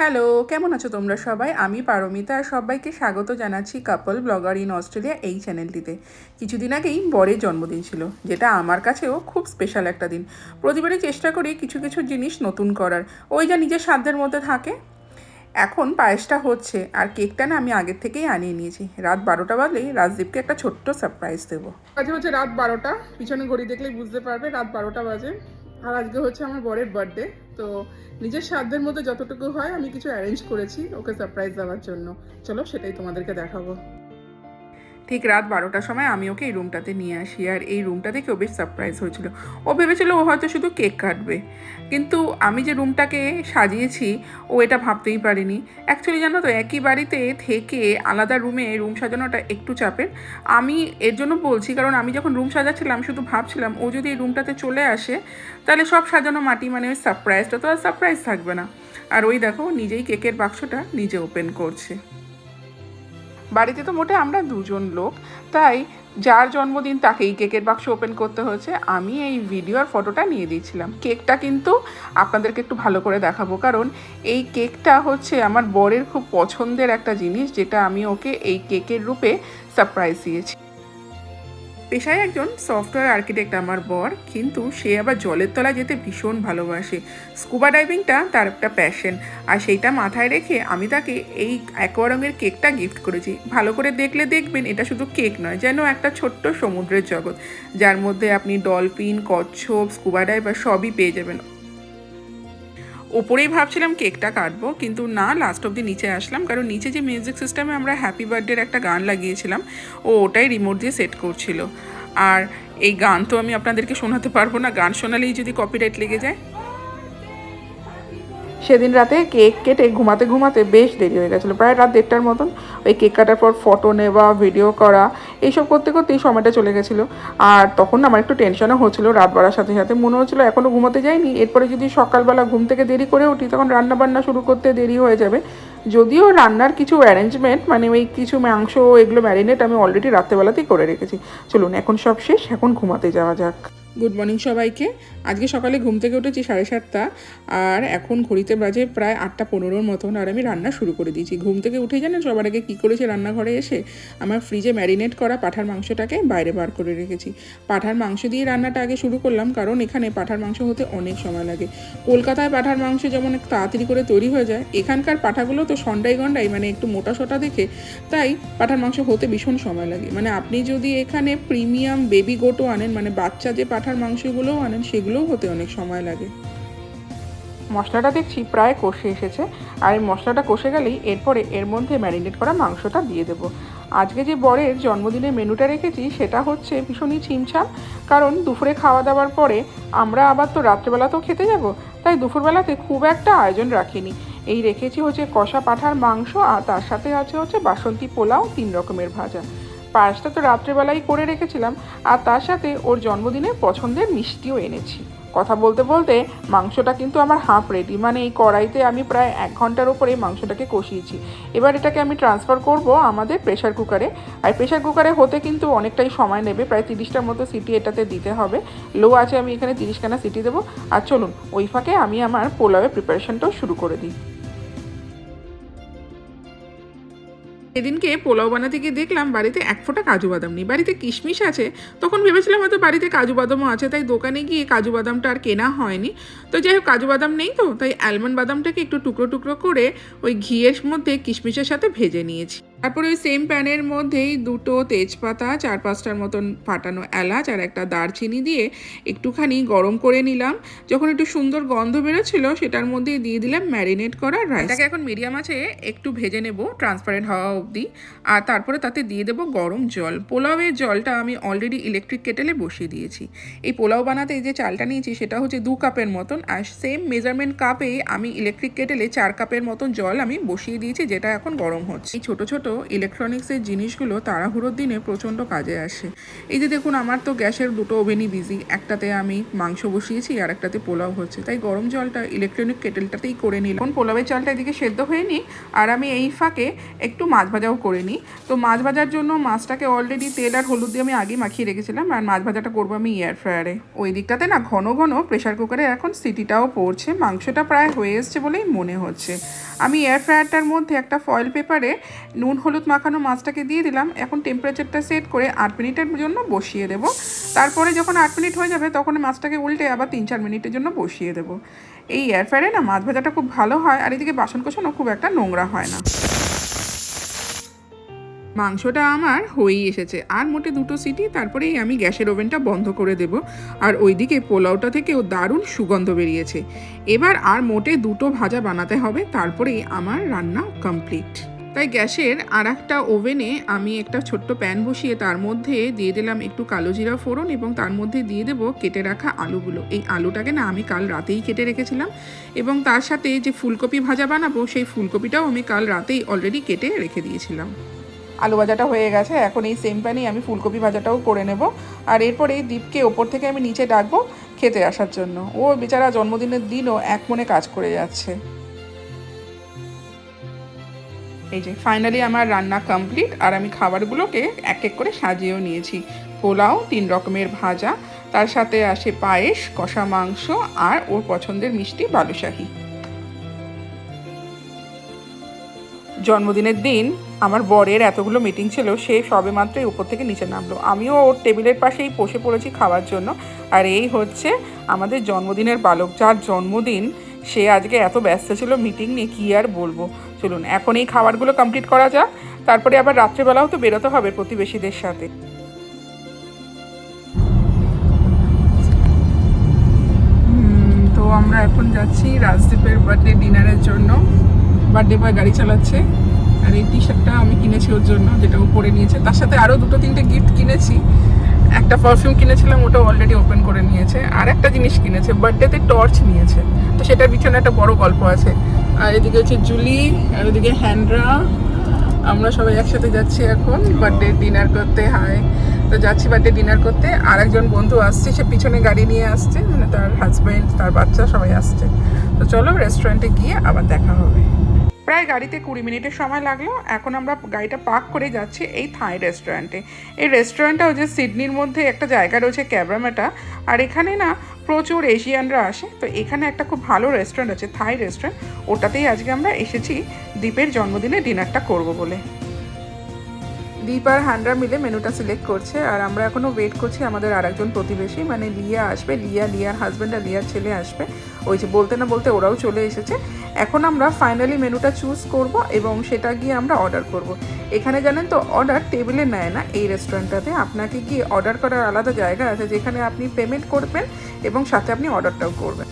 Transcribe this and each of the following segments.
Hello, কেমন আছো তোমরা সবাই? আমি পারমিতা আর সবাইকে স্বাগত জানাচ্ছি কাপল ব্লগার ইন অস্ট্রেলিয়া এই চ্যানেলটিতে। কিছুদিন আগেই বরের জন্মদিন ছিল, যেটা আমার কাছেও খুব স্পেশাল একটা দিন। প্রতিবারই চেষ্টা করি কিছু কিছু জিনিস নতুন করার। ওই যা নিজের সাধ্যের মধ্যে থাকে। এখন পায়েসটা হচ্ছে, আর কেকটা না আমি আগের থেকেই আনিয়ে নিয়েছি। রাত বারোটা বাজলেই রাজদীপকে একটা ছোট্ট সারপ্রাইজ দেবো। আজ হচ্ছে রাত বারোটা। পিছনে ঘড়ি দেখলেই বুঝতে পারবে রাত বারোটা বাজে। আর আজকে হচ্ছে আমার বরের বার্থডে তো নিজের সাধ্যের মধ্যে যতটুকু হয় আমি কিছু অ্যারেঞ্জ করেছি ওকে সারপ্রাইজ দেওয়ার জন্য। চলো সেটাই তোমাদেরকে দেখাবো। ঠিক রাত বারোটার সময় আমি ওকে এই রুমটাতে নিয়ে আসি, আর এই রুমটা থেকে ও বেশ সারপ্রাইজ হয়েছিল। ও ভেবেছিল ও হয়তো শুধু কেক কাটবে। কিন্তু আমি যে রুমটাকে সাজিয়েছি, ও এটা ভাবতেই পারিনি। অ্যাকচুয়ালি জানো তো, একই বাড়িতে থেকে আলাদা রুমে রুম সাজানোটা একটু চাপের। আমি এর জন্য বলছি, কারণ আমি যখন রুম সাজাচ্ছিলাম, শুধু ভাবছিলাম, ও যদি এই রুমটাতে চলে আসে, তাহলে সব সাজানো মাটি মানে ওই সারপ্রাইজটা তো আর সারপ্রাইজ থাকবে না। আর ওই দেখো নিজেই কেকের বাক্সটা নিজে ওপেন করছে। বাড়িতে তো মোটে আমরা দুজন লোক। তাই যার জন্মদিন তাকে এই কেকের বাক্স ওপেন করতে হয়েছে, আমি এই ভিডিও আর ফটোটা নিয়ে দিয়েছিলাম। কেকটা কিন্তু আপনাদেরকে একটু ভালো করে দেখাবো, কারণ এই কেকটা হচ্ছে আমার বরের খুব পছন্দের একটা জিনিস, যেটা আমি ওকে এই কেকের রূপে সারপ্রাইজ দিয়েছি। পেশায় একজন সফটওয়্যার আর্কিটেক্ট আমার বর, কিন্তু সে আবার জলের তলায় যেতে ভীষণ ভালোবাসে। স্কুবা ডাইভিংটা তার একটা প্যাশন আর সেইটা মাথায় রেখে আমি তাকে এই অ্যাকোয়ারঙের কেকটা গিফট করেছি। ভালো করে দেখলে দেখবেন, এটা শুধু কেক নয়, যেন একটা ছোট্ট সমুদ্রের জগৎ, যার মধ্যে আপনি ডলফিন কচ্ছপ স্কুবা ডাইভার সবই পেয়ে যাবেন। ওপরেই ভাবছিলাম কেকটা কাটবো, কিন্তু না লাস্ট অব্দি নিচে আসলাম। কারণ নিচে যে মিউজিক সিস্টেমে আমরা হ্যাপি বার্থডের একটা গান লাগিয়েছিলাম, ও ওটাই রিমোট দিয়ে সেট করছিল। আর এই গান তো আমি আপনাদেরকে শোনাতে পারব না, গান শোনালেই যদি কপিরাইট লেগে যায়। সেদিন রাতে কেক কেটে ঘুমাতে ঘুমাতে বেশ দেরি হয়ে গেছিল, প্রায় রাত দেড়টার মতন। ওই কেক কাটার পর ফটো নেওয়া ভিডিও করা, এইসব করতে করতেই সময়টা চলে গেছিল। আর তখন আমার একটু টেনশনও হচ্ছিল, রাত বাড়ার সাথে সাথে মনে হচ্ছিল এখনও ঘুমাতে যাইনি। এরপরে যদি সকালবেলা ঘুম থেকে দেরি করে উঠি, তখন রান্না বান্না শুরু করতে দেরি হয়ে যাবে। যদিও রান্নার কিছু অ্যারেঞ্জমেন্ট মানে ওই কিছু মাংস, এগুলো ম্যারিনেট আমি অলরেডি রাত্রেবেলাতেই করে রেখেছি। চলুন, এখন সব শেষ, এখন ঘুমাতে যাওয়া যাক। গুড মর্নিং সবাইকে। আজকে সকালে ঘুম থেকে উঠেছি সাড়ে সাতটা, আর এখন ঘড়িতে বাজে প্রায় আটটা পনেরোর মতন, আর আমি রান্না শুরু করে দিয়েছি। ঘুম থেকে উঠে জানেন সবার আগে কী করেছি রান্নাঘরে এসে? আমার ফ্রিজে ম্যারিনেট করা পাঠার মাংসটাকে বাইরে বার করে রেখেছি। পাঠার মাংস দিয়ে রান্নাটা আগে শুরু করলাম, কারণ এখানে পাঠার মাংস হতে অনেক সময় লাগে। কলকাতায় পাঠার মাংস যেমন তাড়াতাড়ি করে তৈরি হয়ে যায়, এখানকার পাঠাগুলো তো সন্ডাই গন্ডাই মানে একটু মোটা সোটা দেখে, তাই পাঠার মাংস হতে ভীষণ সময় লাগে। মানে আপনি যদি এখানে প্রিমিয়াম বেবি গোটো আনেন মানে বাচ্চা যে পাঠার মাংসগুলোও আনেন, সেগুলোও হতে অনেক সময় লাগে। মশলাটা দেখছি প্রায় কষে এসেছে। আর এই মশলাটা কষে গেলেই এরপরে এর মধ্যে ম্যারিনেট করা মাংসটা দিয়ে দেবো। আজকে যে বরের জন্মদিনের মেনুটা রেখেছি, সেটা হচ্ছে ভীষণই ছিমছাম। কারণ দুপুরে খাওয়া দাওয়ার পরে আমরা আবার তো রাত্রেবেলাতেও খেতে যাব, তাই দুপুরবেলাতে খুব একটা আয়োজন রাখিনি। এই রেখেছি হচ্ছে কষা পাঠার মাংস, আর তার সাথে আছে হচ্ছে বাসন্তী পোলাও, তিন রকমের ভাজা। পায়েসটা তো রাত্রেবেলাই করে রেখেছিলাম, আর তার সাথে ওর জন্মদিনে পছন্দের মিষ্টিও এনেছি। কথা বলতে বলতে মাংসটা কিন্তু আমার হাফ রেডি মানে এই কড়াইতে আমি প্রায় এক ঘণ্টার ওপরে মাংসটাকে কষিয়েছি। এবার এটাকে আমি ট্রান্সফার করব আমাদের প্রেশার কুকারে আর প্রেশার কুকারে হতে কিন্তু অনেকটাই সময় নেবে, প্রায় তিরিশটার মতো সিটি এটাতে দিতে হবে। লো আছে আমি এখানে তিরিশখানা সিটি দেবো। আর চলুন, ওই ফাঁকে আমি আমার পোলাওয়ের প্রিপারেশনটাও শুরু করে দিই। সেদিনকে পোলাও বানাতে গিয়ে দেখলাম বাড়িতে এক ফোঁটা কাজু বাদাম নেই। বাড়িতে কিশমিশ আছে, তখন ভেবেছিলাম হয়তো বাড়িতে কাজু বাদামও আছে, তাই দোকানে গিয়ে কাজু বাদামটা আর কেনা হয়নি। তো যাই হোক, কাজু বাদাম নেই তো, তাই অ্যালমন্ড বাদামটাকে একটু টুকরো টুকরো করে ওই ঘিয়ের মধ্যে কিশমিশের সাথে ভেজে নিয়েছি। তারপরে ওই সেম প্যানের মধ্যেই দুটো তেজপাতা, চার পাঁচটার মতন ফাটানো এলাচ আর একটা দারচিনি দিয়ে একটুখানি গরম করে নিলাম। যখন একটু সুন্দর গন্ধ বেরোচ্ছিল, সেটার মধ্যে দিয়ে দিলাম ম্যারিনেট করা রাইস এটাকে এখন মিডিয়াম আছে একটু ভেজে নেব ট্রান্সপারেন্ট হওয়া অবধি। আর তারপরে তাতে দিয়ে দেবো গরম জল। পোলাওয়ের জলটা আমি অলরেডি ইলেকট্রিক কেটেলে বসিয়ে দিয়েছি। এই পোলাও বানাতে যে চালটা নিয়েছি, সেটা হচ্ছে দু কাপের মতন। আর সেম মেজারমেন্ট কাপে আমি ইলেকট্রিক কেটেলে চার কাপের মতন জল আমি বসিয়ে দিয়েছি, যেটা এখন গরম হচ্ছে। এই ছোটো ছোটো ইলেকট্রনিক্সের জিনিসগুলো তাড়াহুড়োর দিনে প্রচণ্ড কাজে আসে। এই যে দেখুন, আমার তো গ্যাসের দুটো ওভেনই বিজি একটাতে আমি মাংস বসিয়েছি, আর একটাতে পোলাও হচ্ছে। তাই গরম জলটা ইলেকট্রনিক কেটেলটাতেই করে নিলাম। এখন পোলাওয়ের চালটা এদিকে সেদ্ধ হয়ে নিই আর আমি এই ফাঁকে একটু মাছ ভাজাও করে নিই। তো মাছ ভাজার জন্য মাছটাকে অলরেডি তেল আর হলুদ দিয়ে আমি আগে মাখিয়ে রেখেছিলাম, আর মাছ ভাজাটা করব আমি এয়ার ফ্রায়ারে ওই দিকটাতে না ঘন ঘন প্রেশার কুকারে এখন সিটিটাও পড়ছে, মাংসটা প্রায় হয়ে এসছে বলেই মনে হচ্ছে। আমি এয়ার ফ্রায়ারটার মধ্যে একটা ফয়েল পেপারে নুন হলুদ মাখানো মাছটাকে দিয়ে দিলাম। এখন টেম্পারেচারটা সেট করে আট মিনিটের জন্য বসিয়ে দেবো। তারপরে যখন আট মিনিট হয়ে যাবে, তখন মাছটাকে উল্টে আবার তিন চার মিনিটের জন্য বসিয়ে দেবো। এই এয়ার ফ্রায়ারে না মাছ ভাজাটা খুব ভালো হয়, আর এদিকে বাসন কোসনও খুব একটা নোংরা হয় না। মাংসটা আমার হয়েই এসেছে। আর মোটে দুটো সিটি, তারপরেই আমি গ্যাসের ওভেনটা বন্ধ করে দেব। আর ওইদিকে পোলাওটা থেকেও দারুণ সুগন্ধ বেরিয়েছে। এবার আর মোটে দুটো ভাজা বানাতে হবে, তারপরেই আমার রান্না কমপ্লিট তাই গ্যাসের আর একটা ওভেনে আমি একটা ছোট্ট প্যান বসিয়ে তার মধ্যে দিয়ে দিলাম একটু কালো জিরা ফোড়ন এবং তার মধ্যে দিয়ে দেবো কেটে রাখা আলুগুলো। এই আলুটাকে না আমি কাল রাতেই কেটে রেখেছিলাম এবং তার সাথে যে ফুলকপি ভাজা বানাবো সেই ফুলকপিটাও আমি কাল রাতেই অলরেডি কেটে রেখে দিয়েছিলাম। আলু ভাজাটা হয়ে গেছে, এখন এই সেম প্যানেই আমি ফুলকপি ভাজাটাও করে নেব। আর এরপরে এই দীপকে ওপর থেকে আমি নিচে ডাকবো খেতে আসার জন্য। ও বেচারা জন্মদিনের দিনও এক মনে কাজ করে যাচ্ছে। এই যে ফাইনালি আমার রান্না কমপ্লিট আর আমি খাবারগুলোকে এক এক করে সাজিয়েও নিয়েছি। পোলাও, তিন রকমের ভাজা, তার সাথে আসে পায়েস, কষা মাংস আর ওর পছন্দের মিষ্টি বালুশাহী। জন্মদিনের দিন আমার বরের এতগুলো মিটিং ছিল, সে সবে মাত্রই উপর থেকে নিচে নামলো। আমিও ওর টেবিলের পাশেই বসে পড়েছি খাওয়ার জন্য। আর এই হচ্ছে আমাদের জন্মদিনের বালক, যার জন্মদিন সে আজকে এত ব্যস্ত ছিল মিটিং নিয়ে কী আর বলব? চলুন, এখন এই খাবারগুলো কমপ্লিট করা যাক। তারপরে আবার রাত্রেবেলাও তো বেরোতে হবে প্রতিবেশীদের সাথে। তো আমরা এখন যাচ্ছি রাজদীপের বার্থডে ডিনারের জন্য। বার্থডে বয় গাড়ি চালাচ্ছে। আর এই টি শার্টটা আমি কিনেছি ওর জন্য, যেটা ও পরে নিয়েছে। তার সাথে আরও দুটো তিনটে গিফট কিনেছি। একটা পারফিউম কিনেছিলাম, ওটা অলরেডি ওপেন করে নিয়েছে। আর একটা জিনিস কিনেছে বার্থডেতে টর্চ নিয়েছে। তো সেটার পিছনে একটা বড় গল্প আছে। আর এদিকে হচ্ছে জুলি, আর এদিকে হ্যান্ডরা। আমরা সবাই একসাথে যাচ্ছি এখন বার্থডে ডিনার করতে হাই তো যাচ্ছি বার্থডে ডিনার করতে আর একজন বন্ধু আসছে, সে পিছনে গাড়ি নিয়ে আসছে মানে তার হাজব্যান্ড তার বাচ্চা সবাই আসছে। তো চলো রেস্টুরেন্টে গিয়ে আবার দেখা হবে। প্রায় গাড়িতে কুড়ি মিনিটের সময় লাগল, এখন আমরা গাড়িটা পার্ক করে যাচ্ছি এই থাই রেস্টুরেন্টে এই রেস্টুরেন্টটা হচ্ছে সিডনির মধ্যে একটা জায়গা রয়েছে ক্যাবরামেটা আর এখানে না প্রচুর এশিয়ানরা আসে। তো এখানে একটা খুব ভালো রেস্টুরেন্ট আছে থাই রেস্টুরেন্ট ওটাতেই আজকে আমরা এসেছি। দ্বীপের জন্মদিনে ডিনারটা করব বলে। দীপ আর হান্ড্রা মিলে মেনুটা সিলেক্ট করছে আর আমরা এখনও ওয়েট করছি আমাদের আর একজন প্রতিবেশী। মানে লিয়া আসবে, লিয়া, লিয়ার হাজব্যান্ড আর লিয়ার ছেলে আসবে। ওই যে বলতে না বলতে ওরাও চলে এসেছে। এখন আমরা ফাইনালি মেনুটা চুজ করব এবং সেটা গিয়ে আমরা অর্ডার করব। এখানে জানেন তো অর্ডার টেবিলে নেয় না এই রেস্টুরেন্টটাতে আপনাকে গিয়ে অর্ডার করার আলাদা জায়গা আছে যেখানে আপনি পেমেন্ট করবেন এবং সাথে আপনি অর্ডারটাও করবেন।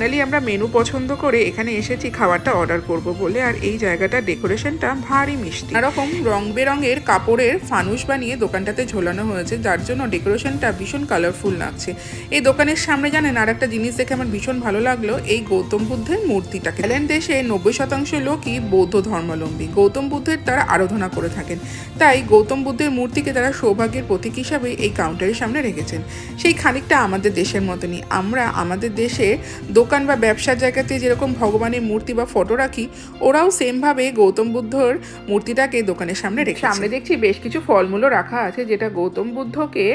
ফাইনালি আমরা মেনু পছন্দ করে এখানে এসেছি খাবারটা অর্ডার করব বলে, আর এই জায়গাটা ডেকোরেশনটা ভারী মিষ্টি। এরকম রং বেরঙের কাপড়ের ফানুস বানিয়ে দোকানটাতে ঝোলানো হয়েছে, যার জন্য ডেকোরেশনটা ভীষণ কালারফুল লাগছে। এই দোকানের সামনে জানেন আর একটা জিনিস দেখে আমার ভীষণ ভালো লাগল, এই গৌতম বুদ্ধের মূর্তিটাকে। থাইল্যান্ড দেশে নব্বই শতাংশ লোকই বৌদ্ধ ধর্মাবলম্বী। গৌতম বুদ্ধের তারা আরাধনা করে থাকেন। তাই গৌতম বুদ্ধের মূর্তিকে তারা সৌভাগ্যের প্রতীক হিসাবে এই কাউন্টারের সামনে রেখেছেন। সেই খানিকটা আমাদের দেশের মতনই। আমরা আমাদের দেশে দোকান বা ব্যবসার জায়গাতে যেরকম ভগবানের মূর্তি বা ফটো রাখি ওরাও সেমভাবে গৌতম বুদ্ধর মূর্তিটাকে দোকানের সামনে রেখে সামনে দেখছি বেশ কিছু ফলমূলও রাখা আছে যেটা গৌতম বুদ্ধকে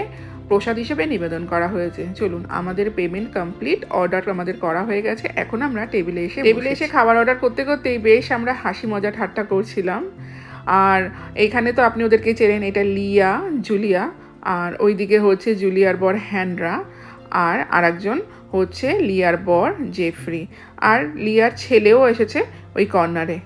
প্রসাদ হিসেবে নিবেদন করা হয়েছে। চলুন আমাদের পেমেন্ট কমপ্লিট অর্ডার আমাদের করা হয়ে গেছে। এখন আমরা টেবিলে এসে টেবিলে এসে খাবার অর্ডার করতে করতেই বেশ আমরা হাসি মজা ঠাট্টা করছিলাম। আর এইখানে তো আপনি ওদেরকে চেনেন এটা লিয়া জুলিয়া। আর ওইদিকে হচ্ছে জুলিয়ার বর হ্যান্ডরা। আর আরেকজন হচ্ছে লিয়ার বর জেফরি। আর লিয়ার ছেলেও এসেছে ওই কর্নারে।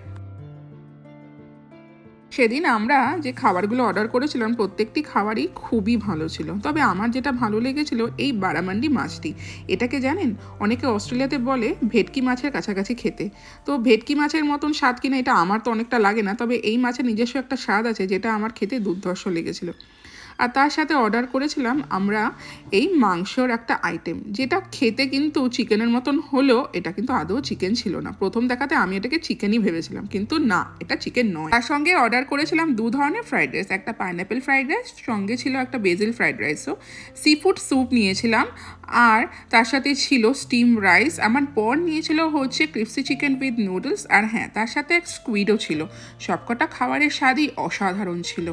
সেদিন আমরা যে খাবারগুলো অর্ডার করেছিলাম, প্রত্যেকটি খাবারই খুবই ভালো ছিল। তবে আমার যেটা ভালো লেগেছিল এই বারামান্ডি মাছটি। এটাকে জানেন? অনেকে অস্ট্রেলিয়াতে বলে ভেটকি মাছের কাছাকাছি খেতে। তো ভেটকি মাছের মতন স্বাদ কিনা এটা আমার তো অনেকটা লাগে না, তবে এই মাছের নিজস্ব একটা স্বাদ আছে যেটা আমার খেতে দুর্ধর্ষ লেগেছিল। আর তার সাথে অর্ডার করেছিলাম আমরা এই মাংসর একটা আইটেম যেটা খেতে কিন্তু চিকেনের মতন হলেও এটা কিন্তু আদৌ চিকেন ছিল না। প্রথম দেখাতে আমি এটাকে চিকেনই ভেবেছিলাম, কিন্তু না, এটা চিকেন নয়। তার সঙ্গে অর্ডার করেছিলাম দু ধরনের ফ্রাইড রাইস একটা পাইনঅ্যাপেল ফ্রাইড রাইস সঙ্গে ছিল একটা বেজিল ফ্রাইড রাইসও সি ফুড স্যুপ নিয়েছিলাম, আর তার সাথে ছিল স্টিম রাইস আমার পর নিয়েছিল হচ্ছে ক্রিপসি চিকেন উইথ নুডলস আর হ্যাঁ তার সাথে এক স্কুইডও ছিল। সবকটা খাবারের স্বাদই অসাধারণ ছিল।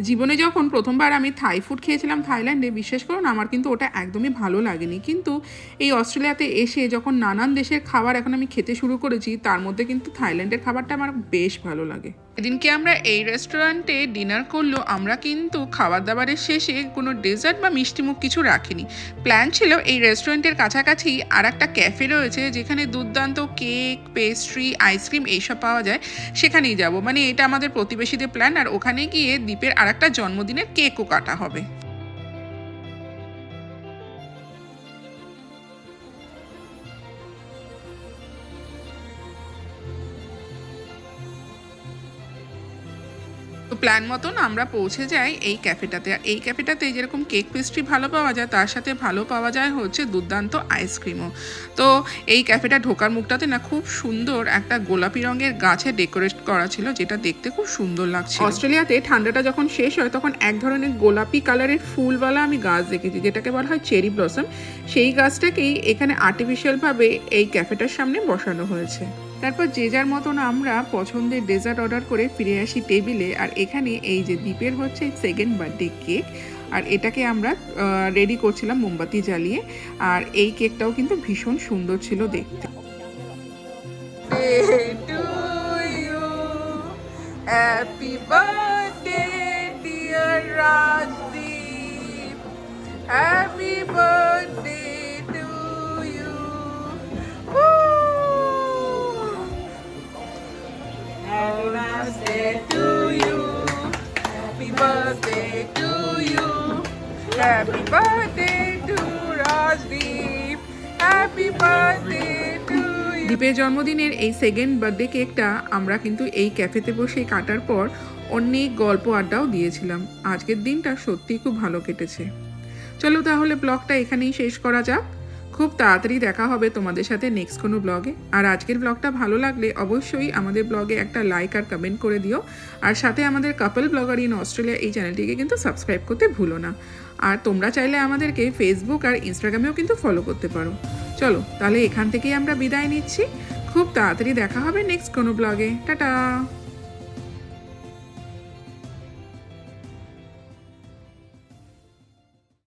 জীবনে যখন প্রথমবার আমি থাই ফুড খেয়েছিলাম থাইল্যান্ডে বিশ্বাস করুন, আমার কিন্তু ওটা একদমই ভালো লাগেনি। কিন্তু এই অস্ট্রেলিয়াতে এসে যখন নানান দেশের খাবার এখন আমি খেতে শুরু করেছি, তার মধ্যে কিন্তু থাইল্যান্ডের খাবারটা আমার বেশ ভালো লাগে। এদিনকে আমরা এই রেস্টুরেন্টে ডিনার করল, আমরা কিন্তু খাবার দাবারের শেষে কোনো ডেজার্ট বা মিষ্টিমুখ কিছু রাখিনি। প্ল্যান ছিল এই রেস্টুরেন্টের কাছাকাছি আর একটা ক্যাফে রয়েছে, যেখানে দুর্দান্ত কেক পেস্ট্রি আইসক্রিম এইসব পাওয়া যায়। সেখানেই যাব। মানে এটা আমাদের প্রতিবেশীদের প্ল্যান আর ওখানে গিয়ে দ্বীপের আর একটা জন্মদিনের কেকও কাটা হবে। তো প্ল্যান মতন আমরা পৌঁছে যাই এই ক্যাফেটাতে আর এই ক্যাফেটাতে যেরকম কেক পেস্ট্রি ভালো পাওয়া যায়, তার সাথে ভালো পাওয়া যায় হচ্ছে দুর্দান্ত আইসক্রিমও তো এই ক্যাফেটা ঢোকার মুখটাতে না খুব সুন্দর একটা গোলাপি রঙের গাছে ডেকোরেট করা ছিল, যেটা দেখতে খুব সুন্দর লাগছে অস্ট্রেলিয়াতে ঠান্ডাটা যখন শেষ হয়, তখন এক ধরনের গোলাপি কালারের ফুলওয়ালা আমি গাছ দেখেছি, যেটাকে বলা হয় চেরি ব্লসম সেই গাছটাকেই এখানে আর্টিফিশিয়ালভাবে এই ক্যাফেটার সামনে বসানো হয়েছে। তারপর যে যার মতন আমরা পছন্দের ডেজার্ট অর্ডার করে ফিরে আসি টেবিলে আর এখানে এই যে দ্বীপের হচ্ছে সেকেন্ড বার্থডে কেক আর এটাকে আমরা রেডি করছিলাম মোমবাতি জ্বালিয়ে। আর এই কেকটাও কিন্তু ভীষণ সুন্দর ছিল দেখতে। Happy birthday, dear Rajdeep. Happy birthday. Birthday to you. Happy birthday to you. Happy birthday to Rajdeep. Happy birthday to you. দীপের জন্মদিনের এই সেকেন্ড বার্থডে কেকটা আমরা কিন্তু এই ক্যাফেতে বসে কাটার পর অনেক গল্প আড্ডাও দিয়েছিলাম আজকের দিনটা সত্যিই খুব ভালো কেটেছে চলো তাহলে ব্লগটা এখানেই শেষ করা যাক খুব তাড়াতাড়ি দেখা হবে তোমাদের সাথে নেক্সট কোনো ব্লগে আর আজকের ব্লগটা ভালো লাগলে অবশ্যই আমাদের ব্লগে একটা লাইক আর কমেন্ট করে দিও। আর সাথে আমাদের কাপল ব্লগার ইন অস্ট্রেলিয়া এই চ্যানেলটিকে কিন্তু সাবস্ক্রাইব করতে ভুলো না। আর তোমরা চাইলে আমাদেরকে ফেসবুক আর ইনস্টাগ্রামেও কিন্তু ফলো করতে পারো। চলো, তাহলে এখান থেকেই আমরা বিদায় নিচ্ছি। খুব তাড়াতাড়ি দেখা হবে নেক্সট কোনো ব্লগে টাটা!